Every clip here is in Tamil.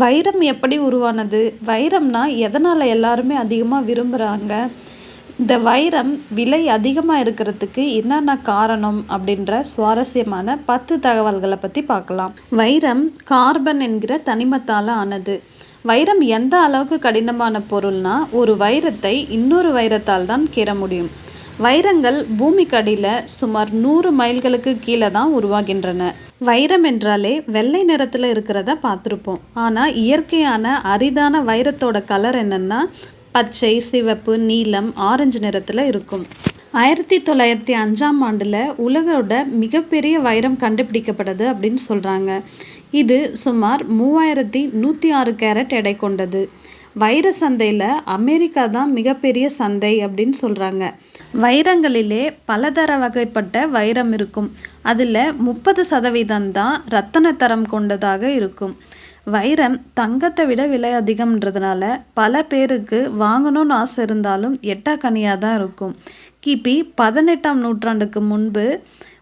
வைரம் எப்படி உருவானது? வைரம்னா எதனால் எல்லாருமே அதிகமாக விரும்புகிறாங்க இந்த வைரம் விலை அதிகமாக இருக்கிறதுக்கு என்னென்ன காரணம் அப்படின்ற சுவாரஸ்யமான பத்து தகவல்களை பற்றி பார்க்கலாம். வைரம் கார்பன் என்கிற தனிமத்தால் ஆனது. வைரம் எந்த அளவுக்கு கடினமான பொருள்னா ஒரு வைரத்தை இன்னொரு வைரத்தால் தான் கீற முடியும். வைரங்கள் பூமிக்கு அடியில் சுமார் நூறு மைல்களுக்கு கீழே தான் உருவாகின்றன. வைரம் என்றாலே வெள்ளை நிறத்தில் இருக்கிறத பார்த்துருப்போம். ஆனால் இயற்கையான அரிதான வைரத்தோட கலர் என்னென்னா பச்சை சிவப்பு நீலம் ஆரஞ்சு நிறத்தில் இருக்கும். ஆயிரத்தி தொள்ளாயிரத்தி அஞ்சாம் ஆண்டில் உலகோட மிகப்பெரிய வைரம் கண்டுபிடிக்கப்படுது அப்படின்னு சொல்கிறாங்க இது சுமார் மூவாயிரத்தி நூற்றி ஆறு கேரட் எடை கொண்டது. வைர சந்தையில் அமெரிக்கா தான் மிகப்பெரிய சந்தை அப்படின்னு சொல்கிறாங்க வைரங்களிலே பலதர வகைப்பட்ட வைரம் இருக்கும். அதில் முப்பது சதவீதம் தான் ரத்தன தரம் கொண்டதாக இருக்கும். வைரம் தங்கத்தை விட விலை அதிகம்ன்றதுனால பல பேருக்கு வாங்கணும்னு ஆசை இருந்தாலும் எட்டா கனியாக தான் இருக்கும். கிபி பதினெட்டாம் நூற்றாண்டுக்கு முன்பு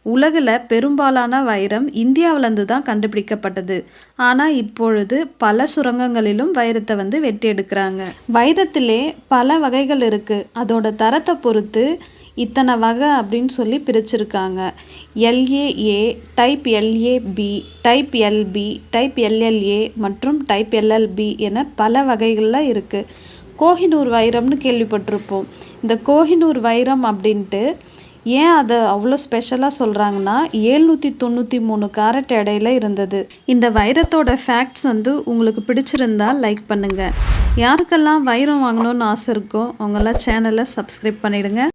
உலகில் பெரும்பாலான வைரம் இந்தியாவிலேருந்து தான் கண்டுபிடிக்கப்பட்டது. ஆனால் இப்பொழுது பல சுரங்கங்களிலும் வைரத்தை வந்து வெட்டி எடுக்கிறாங்க. வைரத்திலே பல வகைகள் இருக்குது அதோட தரத்தை பொறுத்து இத்தனை வகை அப்படின்னு சொல்லி பிரிச்சிருக்காங்க. LAA type LAB type LB type LLA மற்றும் டைப் எல்எல்பி என பல வகைகளில் இருக்குது கோஹினூர் வைரம்னு கேள்விப்பட்டிருப்போம். இந்த கோஹினூர் வைரம் அப்படின்ட்டு ஏன் அதை அவ்வளோ ஸ்பெஷலாக சொல்கிறாங்கன்னா ஏழ்நூற்றி தொண்ணூற்றி மூணு கேரட் இடையில இருந்தது. இந்த வைரத்தோட ஃபேக்ட்ஸ் வந்து உங்களுக்கு பிடிச்சிருந்தா லைக் பண்ணுங்கள் யாருக்கெல்லாம் வைரம் வாங்கணும்னு ஆசை இருக்கோ அவங்கெல்லாம் சேனலை சப்ஸ்கிரைப் பண்ணிவிடுங்க